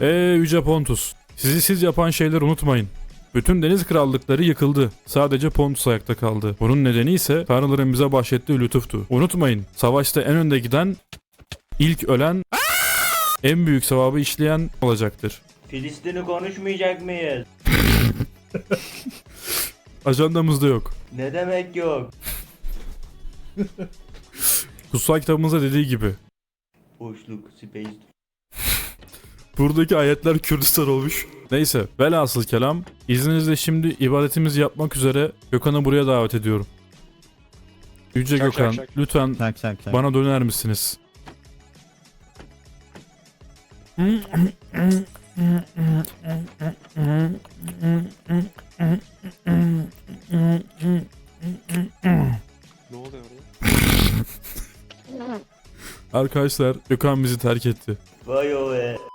Eee Yüce Pontus. Sizi siz yapan şeyler unutmayın. Bütün deniz krallıkları yıkıldı. Sadece Pontus ayakta kaldı. Bunun nedeni ise tanrıların bize bahşettiği lütuftu. Unutmayın, savaşta en önde giden, ilk ölen, en büyük sevabı işleyen olacaktır. Filistin'i konuşmayacak mıyız? Ajandamızda yok. Ne demek yok? Kutsal kitabımızda dediği gibi. Boşluk, space. Buradaki ayetler Kürdistan olmuş. Neyse, velhasıl kelam. İzninizle şimdi ibadetimizi yapmak üzere Gökhan'ı buraya davet ediyorum. Yüce Şak, şak, Gökhan, şak. lütfen Şak şak şak. bana döner misiniz? Ne oluyor orada? Arkadaşlar Gökhan bizi terk etti. Vay o be.